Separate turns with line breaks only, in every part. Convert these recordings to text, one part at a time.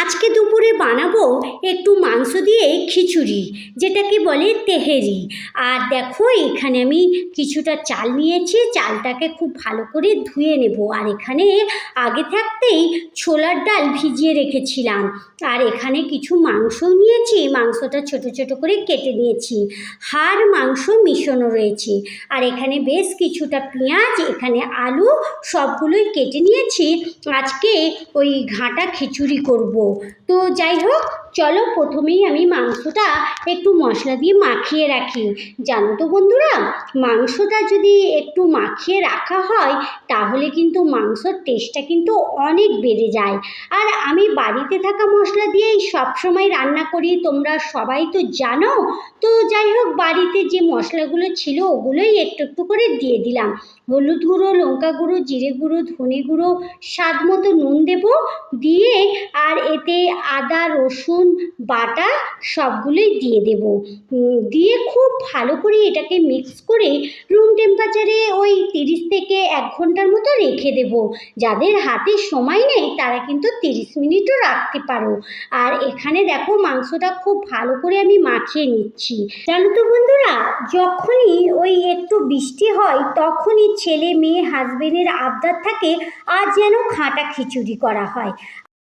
আজকে দুপুরে বানাবো একটু মাংস দিয়ে খিচুড়ি যেটাকে বলে তেহেরি। আর দেখো, এখানে আমি কিছুটা চাল নিয়েছি, চালটাকে খুব ভালো করে ধুয়ে নেব। আর এখানে আগে থাকতেই ছোলার ডাল ভিজিয়ে রেখেছিলাম। আর এখানে কিছু মাংস নিয়েছি, মাংসটা ছোট ছোট করে কেটে নিয়েছি। হাড়, মাংস মিশানো রয়েছে। আর এখানে বেশ কিছুটা পেঁয়াজ, এখানে আলু, সবগুলোই কেটে নিয়েছি। আজকে ওই ঘাঁটা খিচুড়ি করব। তো যাই হোক চলো প্রথমেই আমি মাংসটা একটু মশলা দিয়ে মাখিয়ে রাখি। জানো তো বন্ধুরা, মাংসটা যদি একটু মাখিয়ে রাখা হয়, তাহলে কিন্তু মাংসর টেস্টটা কিন্তু অনেক বেড়ে যায়। আর আমি বাড়িতে থাকা মশলা দিয়েই সবসময় রান্না করি, তোমরা সবাই তো জানো। তো যাই হোক, বাড়িতে যে মশলাগুলো ছিল, ওগুলোই একটু একটু করে দিয়ে দিলাম। হলুদ গুঁড়ো, লঙ্কা গুঁড়ো, জিরে গুঁড়ো, ধনে গুঁড়ো, স্বাদ মতো নুন দেবো দিয়ে, আর এতে আদা, রসুন বাটা সবগুলোই দিয়ে দেব। দিয়ে খুব ভালো করে এটাকে মিক্স করে রুম টেম্পারেচারে ওই তিরিশ থেকে এক ঘণ্টার মতো রেখে দেব। যাদের হাতে সময় নেই, তারা কিন্তু তিরিশ মিনিটও রাখতে পারো। আর এখানে দেখো মাংসটা খুব ভালো করে আমি মাখিয়ে নিচ্ছি। জানো তো বন্ধুরা, যখনই ওই একটু বৃষ্টি হয়, তখনই ছেলে মেয়ে হাজবেন্ডের আবদার থাকে আর যেন খাঁটা খিচুড়ি করা হয়।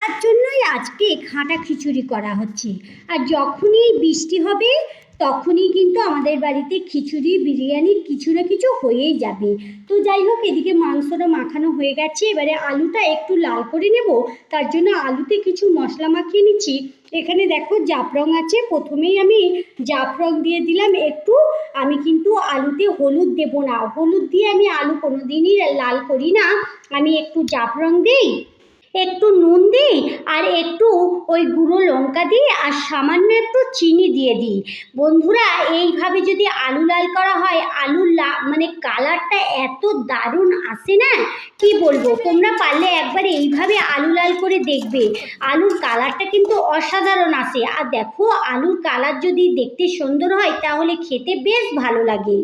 তার জন্যই আজকে খাঁটা খিচুড়ি করা হচ্ছে। আর যখনই বৃষ্টি হবে, তখনই কিন্তু আমাদের বাড়িতে খিচুড়ি, বিরিয়ানি কিছু না কিছু হয়েই যাবে। তো যাই হোক, এদিকে মাংসটা মাখানো হয়ে গেছে। এবারে আলুটা একটু লাল করে নেব। তার জন্য আলুতে কিছু মশলা মাখিয়ে নিচ্ছি। এখানে দেখো জাফরং আছে। প্রথমেই আমি জাফরং দিয়ে দিলাম একটু। আমি কিন্তু আলুতে হলুদ দেব না। হলুদ দিয়ে আমি আলু কোনো দিনই লাল করি না। আমি একটু জাফরং দিই। একটু নুন দিই আর একটু ওই গুঁড়ো লঙ্কা দিই আর সামান্য একটু চিনি দিয়ে দিই। বন্ধুরা, এইভাবে যদি আলু লাল করা হয় আলুর লা মানে কালারটা এত দারুণ আসে না? কি বলব? তোমরা পারলে একবার এইভাবে আলু লাল করে দেখবে। আলুর কালারটা কিন্তু অসাধারণ আসে। আর দেখো, আলুর কালার যদি দেখতে সুন্দর হয়, তাহলে খেতে বেশ ভালো লাগে।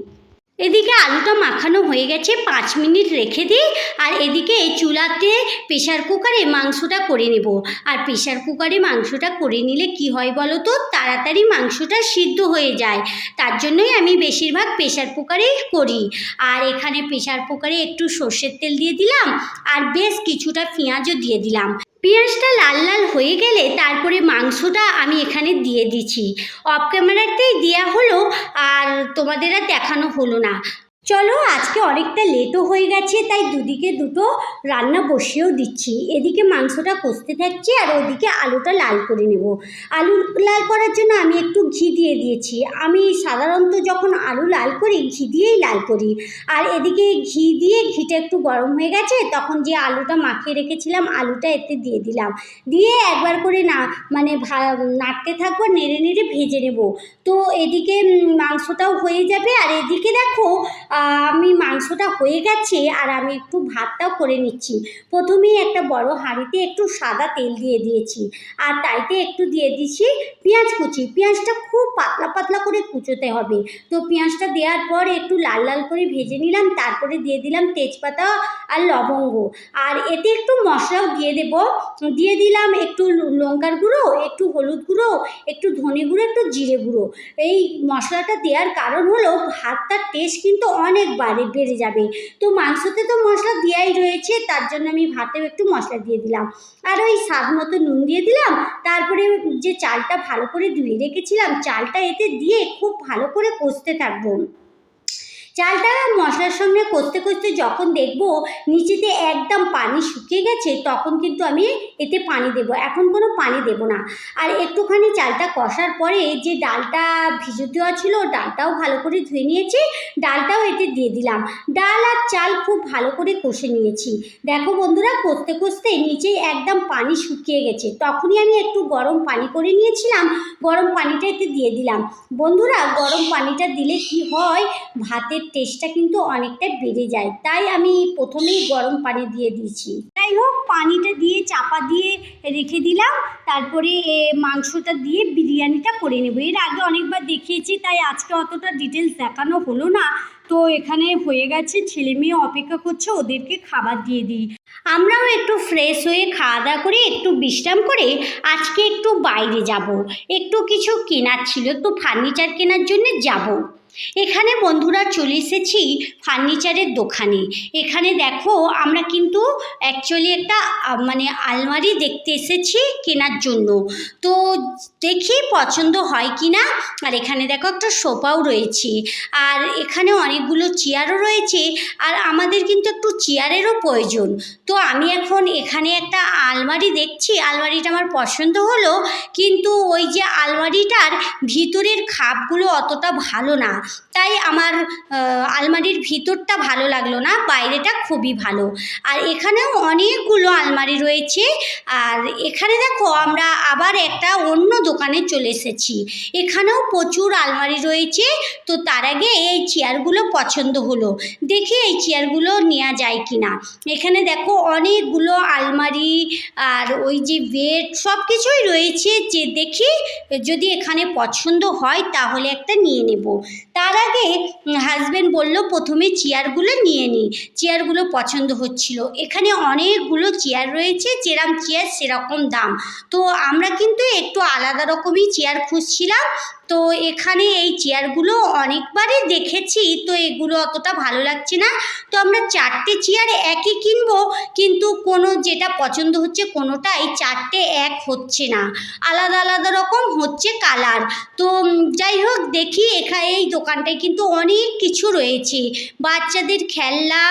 এদিকে আলুটা মাখানো হয়ে গেছে, পাঁচ মিনিট রেখে দিই, আর এদিকে এই চুলাতে প্রেশার কুকারে মাংসটা করে নেব। আর প্রেশার কুকারে মাংসটা করে নিলে কি হয় বলো তো? তাড়াতাড়ি মাংসটা সিদ্ধ হয়ে যায়। তার জন্যই আমি বেশিরভাগ প্রেশার কুকারেই করি। আর এখানে প্রেশার কুকারে একটু সর্ষের তেল দিয়ে দিলাম, আর বেশ কিছুটা পেঁয়াজও দিয়ে দিলাম। পেঁয়াজটা লাল লাল হয়ে গেলে তারপরে মাংসটা আমি এখানে দিয়ে দিচ্ছি। অফ ক্যামেরাতেই দেওয়া হলো আর তোমাদের আর দেখানো হলো না। চলো, আজকে অনেকটা লেটও হয়ে গেছে, তাই দুদিকে দুটো রান্না বসিয়েও দিচ্ছি। এদিকে মাংসটা কষতে থাকছে আর ওদিকে আলুটা লাল করে নেব। আলু লাল করার জন্য আমি একটু ঘি দিয়ে দিয়েছি। আমি সাধারণত যখন আলু লাল করি, ঘি দিয়েই লাল করি। আর এদিকে ঘি দিয়ে ঘিটা একটু গরম হয়ে গেছে, তখন যে আলুটা মাখিয়ে রেখেছিলাম, আলুটা এতে দিয়ে দিলাম। দিয়ে একবার করে না মানে নাড়তে থাকব, নেড়ে নেড়ে ভেজে নেব। তো এদিকে মাংসটাও হয়ে যাবে। আর এদিকে দেখো আমি মাংসটা হয়ে গেছে আর আমি একটু ভাতটাও করে নিচ্ছি। প্রথমেই একটা বড় হাঁড়িতে একটু সাদা তেল দিয়ে দিয়েছি আর তাইতে একটু দিয়ে দিচ্ছি পেঁয়াজ কুচি। পেঁয়াজটা খুব পাতলা পাতলা করে কুচোতে হবে। তো পেঁয়াজটা দেওয়ার পর একটু লাল লাল করে ভেজে নিলাম, তারপরে দিয়ে দিলাম তেজপাতা আর লবঙ্গ। আর এতে একটু মশলাও দিয়ে দেব। দিয়ে দিলাম একটু লঙ্কার গুঁড়ো, একটু হলুদ গুঁড়ো, একটু ধনে গুঁড়ো, একটু জিরে গুঁড়ো। এই মশলাটা দেওয়ার কারণ হলো ভাতটার টেস্ট কিন্তু অনেক বাড়ে বেড়ে যাবে। তো মাংসতে তো মশলা দেওয়াই রয়েছে, তার জন্য আমি ভাতেও একটু মশলা দিয়ে দিলাম। আর ওই স্বাদ মতো নুন দিয়ে দিলাম, তারপরে যে চালটা ভালো করে ধুয়ে রেখেছিলাম, চালটা এতে দিয়ে খুব ভালো করে কষতে থাকব। চালটা মশলার সঙ্গে কষতে কষতে যখন দেখব নিচেতে একদম পানি শুকিয়ে গেছে, তখন কিন্তু আমি এতে পানি দেব। এখন কোনো পানি দেব না। আর একটুখানি চালটা কষার পরে যে ডালটা ভিজে দেওয়া ছিল, ডালটাও ভালো করে ধুয়ে নিয়েছি, ডালটাও এতে দিয়ে দিলাম। ডাল আর চাল খুব ভালো করে কষে নিয়েছি। দেখো বন্ধুরা, কষতে কষতে নিচে একদম পানি শুকিয়ে গেছে। তখনই আমি একটু গরম পানি করে নিয়েছিলাম, গরম পানিটা এতে দিয়ে দিলাম। বন্ধুরা, গরম পানিটা দিলে কি হয়? ভাতের স্বাদের টেস্টটা কিন্তু অনেকটা বেড়ে যায়। তাই আমি প্রথমেই গরম পানি দিয়ে দিয়েছি। যাই হোক পানিটা দিয়ে চাপা দিয়ে রেখে দিলাম। তারপরে মাংসটা দিয়ে বিরিয়ানিটা করে নেব। এর আগে অনেকবার দেখিয়েছি, তাই আজকে অতটা ডিটেলস দেখানো হলো না। তো এখানে হয়ে গেছে, ছেলে মেয়ে অপেক্ষা করছে, ওদেরকে খাবার দিয়ে দিই। আমরাও একটু ফ্রেশ হয়ে খাওয়া দাওয়া করে একটু বিশ্রাম করে আজকে একটু বাইরে যাব। একটু কিছু কেনার ছিল, তো ফার্নিচার কেনার জন্য যাব। এখানে বন্ধুরা চলে এসেছি ফার্নিচারের দোকানে। এখানে দেখো আমরা কিন্তু অ্যাকচুয়ালি একটা মানে আলমারি দেখতে এসেছি কেনার জন্য। তো দেখি পছন্দ হয় কি না আর এখানে দেখো একটা সোফাও রয়েছে। আর এখানে অনেকগুলো চেয়ারও রয়েছে। আর আমাদের কিন্তু একটু চেয়ারেরও প্রয়োজন। তো আমি এখন এখানে একটা আলমারি দেখছি। আলমারিটা আমার পছন্দ হলো। কিন্তু ওই যে আলমারিটার ভিতরের খাপগুলো অতটা ভালো না। তাই আমার আলমারির ভিতরটা ভালো লাগল না, বাইরেটা খুবই ভালো। আর এখানেও অনেকগুলো আলমারি রয়েছে, আর এখানে দেখো আমরা আবার একটা অন্য দোকানে চলে এসেছি। এখানেও প্রচুর আলমারি রয়েছে, তো তার আগে এই চেয়ারগুলো পছন্দ হলো। দেখি এই চেয়ারগুলো নেওয়া যায় কি না এখানে দেখো অনেকগুলো আলমারি, আর ওই যে বেড সব কিছুই রয়েছে, যে দেখি যদি এখানে পছন্দ হয় তাহলে একটা নিয়ে নেব। তার আগে হাজব্যান্ড বলল, প্রথমে চেয়ারগুলো নিয়ে নিই চেয়ারগুলো পছন্দ হচ্ছিল। এখানে অনেকগুলো চেয়ার রয়েছে যেরকম চেয়ার সেরকম দাম। তো আমরা কিন্তু একটু আলাদা রকমই চেয়ার খুঁজছিলাম। তো এখানে এই চেয়ারগুলো অনেকবারই দেখেছি, তো এগুলো অতটা ভালো লাগছে না। তো আমরা চারটে চেয়ার একই কিনবো, কিন্তু কোনো যেটা পছন্দ হচ্ছে কোনোটাই চারটে এক হচ্ছে না। আলাদা আলাদা রকম হচ্ছে কালার তো যাই হোক, দেখি এখানে এই দোকানটায় কিন্তু অনেক কিছু রয়েছে। বাচ্চাদের খেলনা,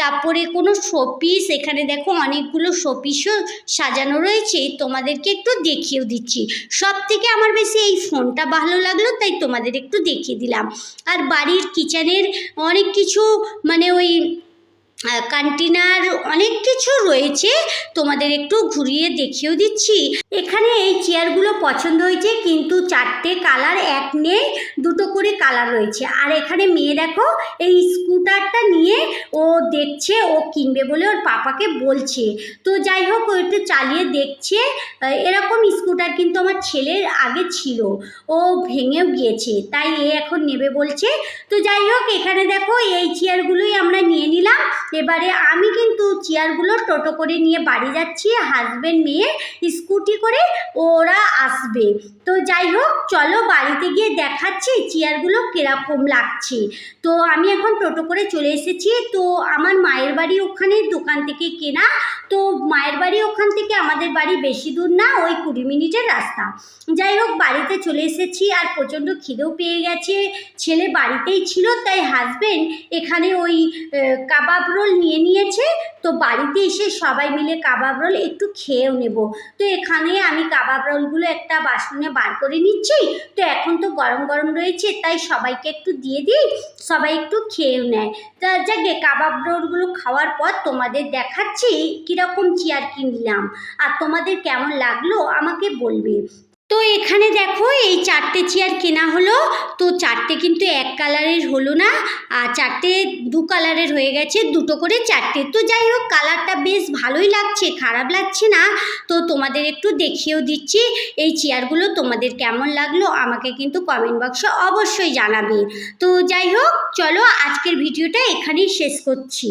তারপরে কোনো শোপিস এখানে দেখো অনেকগুলো শোপিসও সাজানো রয়েছে। তোমাদেরকে একটু দেখিয়েও দিচ্ছি। সব থেকে আমার বেশি এই ফোনটা ভালো লাগল তাই তোমাদের একটু দেখিয়ে দিলাম। আর বাড়ির কিচেনের অনেক কিছু মানে ওই কন্টেনার অনেক কিছু রয়েছে। তোমাদের একটু ঘুরিয়ে দেখিয়েও দিচ্ছি। এখানে এই চেয়ারগুলো পছন্দ হয়েছে, কিন্তু চারটে কালার এক নেই, দুটো করে কালার রয়েছে। আর এখানে মেয়ে দেখো, এই স্কুটারটা নিয়ে ও দেখছে, ও কিনবে বলে ওর পাপাকে বলছে। তো যাই হোক, ও একটু চালিয়ে দেখছে। এরকম স্কুটার কিন্তু আমার ছেলের আগে ছিল। ও ভেঙেও গিয়েছে, তাই এ এখন নেবে বলছে। তো যাই হোক, এখানে দেখো, এই চেয়ারগুলোই আমরা নিয়ে নিলাম। এবারে আমি কিন্তু চেয়ারগুলো টোটো করে নিয়ে বাড়ি যাচ্ছি হাজবেন্ড মেয়ে, স্কুটি করে ওরা আসবে। তো যাই হোক, চলো বাড়িতে গিয়ে দেখাচ্ছি চেয়ারগুলো কীরকম লাগছে। তো আমি এখন টোটো করে চলে এসেছি। তো আমার মায়ের বাড়ি ওখানে দোকান থেকে কেনা। তো মায়ের বাড়ি ওখান থেকে আমাদের বাড়ি বেশি দূর না, ওই কুড়ি মিনিটের রাস্তা। যাই হোক, বাড়িতে চলে এসেছি আর প্রচণ্ড খিদেও পেয়ে গেছে। ছেলে বাড়িতেই ছিল, তাই হাজবেন্ড এখানে ওই কাবাব রোল নিয়ে নিয়েছে, তো বাড়িতে এসে সবাই মিলে কাবাব রোল একটু খেয়েও নেব। তো এখানে আমি কাবাব রোলগুলো একটা বাসনে বার করে নিচ্ছি, তো এখন তো গরম গরম রয়েছে, তাই সবাইকে একটু দিয়ে দিই, সবাই একটু খেয়েও নেয়। তা যাকে কাবাব রোলগুলো খাওয়ার পর তোমাদের দেখাচ্ছি কীরকম চেয়ার কিনলাম আর তোমাদের কেমন লাগল আমাকে বলবে। তো এখানে দেখো এই চারটে চেয়ার কেনা হলো। তো চারটে কিন্তু এক কালারের হলো না, আর চারটে দু কালারের হয়ে গেছে, দুটো করে চারটে। তো যাই হোক কালারটা বেশ ভালোই লাগছে, খারাপ লাগছে না। তো তোমাদের একটু দেখিয়েও দিচ্ছি, এই চেয়ারগুলো তোমাদের কেমন লাগল আমাকে কিন্তু কমেন্ট বক্সে অবশ্যই জানাবে। তো যাই হোক, চলো আজকের ভিডিওটা এখানেই শেষ করছি।